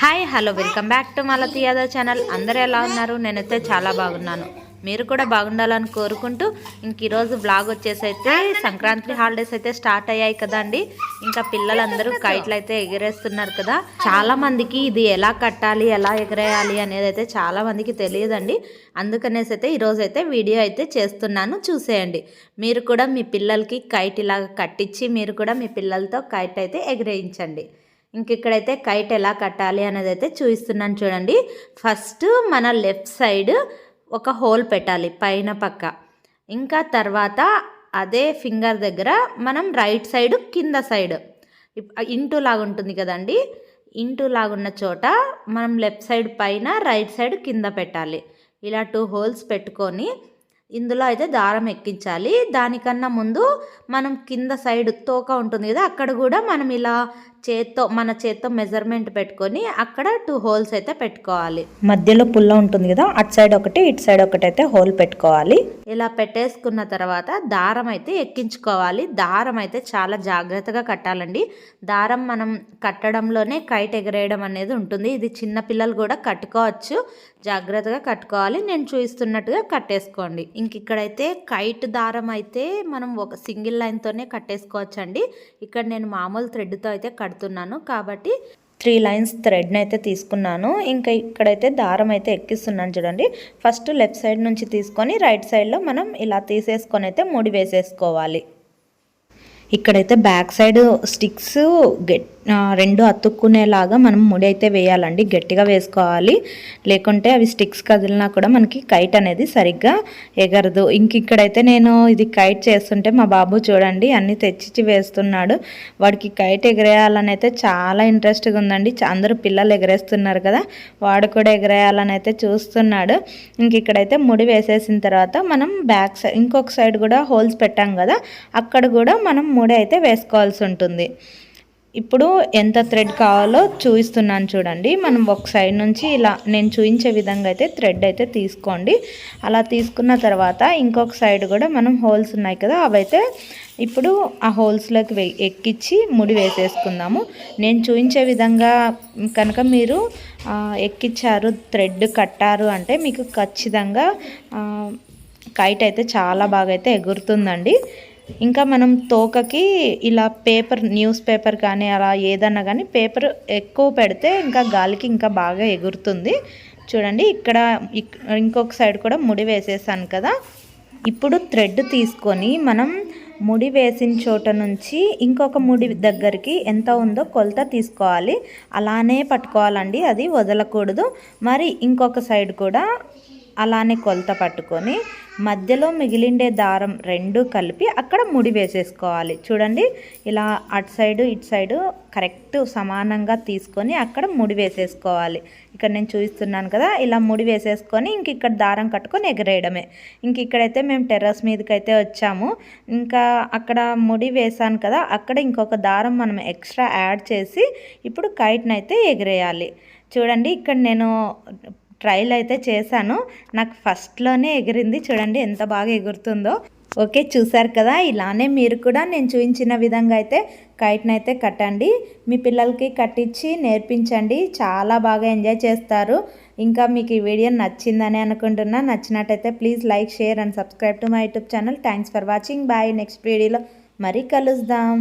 Hi hello welcome back to Malathi Yadav channel. అందరూ ఎలా ఉన్నారు? నేనైతే చాలా బాగున్నాను. మీరు కూడా బాగుండాలని కోరుకుంటూ ఇంక ఈరోజు బ్లాగ్ వచ్చేసి అయితే సంక్రాంతి హాలిడేస్ అయితే స్టార్ట్ అయ్యాయి కదా అండి. ఇంకా పిల్లలందరూ కైట్లు అయితే ఎగిరేస్తున్నారు కదా. చాలా మందికి ఇది ఎలా కట్టాలి ఎలా ఎగరేయాలి అనేది అయితే చాలా మందికి తెలియదండి. అందుకనేసి అయితే ఈరోజు అయితే వీడియో అయితే చేస్తున్నాను. చూసేయండి. మీరు కూడా మీ పిల్లలకి కైట్ ఇలా కట్టించి మీరు కూడా మీ పిల్లలతో కైట్ అయితే ఎగిరేయించండి. ఇంక ఇక్కడైతే కైట్ ఎలా కట్టాలి అనేది అయితే చూపిస్తున్నాను చూడండి. ఫస్ట్ మన లెఫ్ట్ సైడ్ ఒక హోల్ పెట్టాలి పైన పక్క. ఇంకా తర్వాత అదే ఫింగర్ దగ్గర మనం రైట్ సైడ్ కింద సైడ్. ఇంటూ లాగా ఉంటుంది కదండి. ఇంటూ లాగున్న చోట మనం లెఫ్ట్ సైడ్ పైన రైట్ సైడ్ కింద పెట్టాలి. ఇలా టూ హోల్స్ పెట్టుకొని ఇందులో అయితే దారం ఎక్కించాలి. దానికన్నా ముందు మనం కింద సైడ్ తోక ఉంటుంది కదా అక్కడ కూడా మనం ఇలా చేత్తో మన చేత్తో మెజర్మెంట్ పెట్టుకొని అక్కడ టూ హోల్స్ అయితే పెట్టుకోవాలి. మధ్యలో పుల్ల ఉంటుంది కదా అటు సైడ్ ఒకటి ఇటు సైడ్ ఒకటి అయితే హోల్ పెట్టుకోవాలి. ఇలా పెట్టేసుకున్న తర్వాత దారం అయితే ఎక్కించుకోవాలి. దారం అయితే చాలా జాగ్రత్తగా కట్టాలండి. దారం మనం కట్టడంలోనే కైట్ ఎగరేయడం అనేది ఉంటుంది. ఇది చిన్న పిల్లలు కూడా కట్టుకోవచ్చు. జాగ్రత్తగా కట్టుకోవాలి. నేను చూపిస్తున్నట్టుగా కట్టేసుకోండి. ఇంక ఇక్కడైతే కైట్ దారం అయితే మనం ఒక సింగిల్ లైన్తోనే కట్టేసుకోవచ్చు అండి ఇక్కడ నేను మామూలు థ్రెడ్తో అయితే కడుతున్నాను. కాబట్టి త్రీ లైన్స్ థ్రెడ్ని అయితే తీసుకున్నాను. ఇంకా ఇక్కడైతే దారం అయితే ఎక్కిస్తున్నాను చూడండి. ఫస్ట్ లెఫ్ట్ సైడ్ నుంచి తీసుకొని రైట్ సైడ్లో మనం ఇలా తీసేసుకొని అయితే ముడి వేసేసుకోవాలి. ఇక్కడైతే బ్యాక్ సైడ్ స్టిక్స్ గెట్ రెండు అతుక్కునేలాగా మనం ముడి అయితే వేయాలండి. గట్టిగా వేసుకోవాలి. లేకుంటే అవి స్టిక్స్ కదిలినా కూడా మనకి కైట్ అనేది సరిగ్గా ఎగరదు. ఇంక ఇక్కడైతే నేను ఇది కైట్ చేస్తుంటే మా బాబు చూడండి అన్నీ తెచ్చిచ్చి వేస్తున్నాడు. వాడికి కైట్ ఎగరేయాలని అయితే చాలా ఇంట్రెస్ట్గా ఉందండి. అందరూ పిల్లలు ఎగరేస్తున్నారు కదా వాడు కూడా ఎగరేయాలని అయితే చూస్తున్నాడు. ఇంక ఇక్కడైతే ముడి వేసేసిన తర్వాత మనం బ్యాక్ సైడ్ ఇంకొక సైడ్ కూడా హోల్స్ పెట్టాం కదా అక్కడ కూడా మనం ముడి అయితే వేసుకోవాల్సి ఉంటుంది. ఇప్పుడు ఎంత థ్రెడ్ కావాలో చూపిస్తున్నాను చూడండి. మనం ఒక సైడ్ నుంచి ఇలా నేను చూపించే విధంగా అయితే థ్రెడ్ అయితే తీసుకోండి. అలా తీసుకున్న తర్వాత ఇంకొక సైడ్ కూడా మనం హోల్స్ ఉన్నాయి కదా అవైతే ఇప్పుడు ఆ హోల్స్లోకి ఎక్కించి ముడి వేసేసుకుందాము. నేను చూపించే విధంగా కనుక మీరు ఎక్కిచ్చారు ఎక్కించారు థ్రెడ్ కట్టారు అంటే మీకు ఖచ్చితంగా కైట్ అయితే చాలా బాగా అయితే ఎగురుతుందండి. ఇంకా మనం తోకకి ఇలా పేపర్ న్యూస్ పేపర్ కానీ అలా ఏదన్నా కానీ పేపర్ ఎక్కువ పెడితే ఇంకా గాలికి ఇంకా బాగా ఎగురుతుంది. చూడండి ఇక్కడ ఇంకొక సైడ్ కూడా ముడి వేసేసాను కదా. ఇప్పుడు థ్రెడ్ తీసుకొని మనం ముడి వేసిన చోట నుంచి ఇంకొక ముడి దగ్గరికి ఎంత ఉందో కొలత తీసుకోవాలి. అలానే పట్టుకోవాలండి అది వదలకూడదు. మరి ఇంకొక సైడ్ కూడా అలానే కొలత పట్టుకొని మధ్యలో మిగిలిండే దారం రెండు కలిపి అక్కడ ముడి వేసేసుకోవాలి. చూడండి ఇలా అటు సైడు ఇటు సైడు కరెక్ట్ సమానంగా తీసుకొని అక్కడ ముడి వేసేసుకోవాలి. ఇక్కడ నేను చూపిస్తున్నాను కదా ఇలా ముడి వేసేసుకొని ఇంక ఇక్కడ దారం కట్టుకొని ఎగరేయడమే. ఇంక ఇక్కడైతే మేము టెర్రస్ మీదకి అయితే వచ్చాము. ఇంకా అక్కడ ముడి వేసాను కదా అక్కడ ఇంకొక దారం మనం ఎక్స్ట్రా యాడ్ చేసి ఇప్పుడు కైట్ని అయితే ఎగరేయాలి. చూడండి ఇక్కడ నేను ట్రైల్ అయితే చేశాను. నాకు ఫస్ట్లోనే ఎగిరింది. చూడండి ఎంత బాగా ఎగురుతుందో. ఓకే చూసారు కదా? ఇలానే మీరు కూడా నేను చూపించిన విధంగా అయితే కైట్ని అయితే కట్టండి. మీ పిల్లలకి కట్టించి నేర్పించండి. చాలా బాగా ఎంజాయ్ చేస్తారు. ఇంకా మీకు ఈ వీడియో నచ్చిందని అనుకుంటున్నా. నచ్చినట్టయితే please like share and subscribe to my YouTube channel. Thanks for watching. Bye. Next వీడియోలో మరీ కలుద్దాం.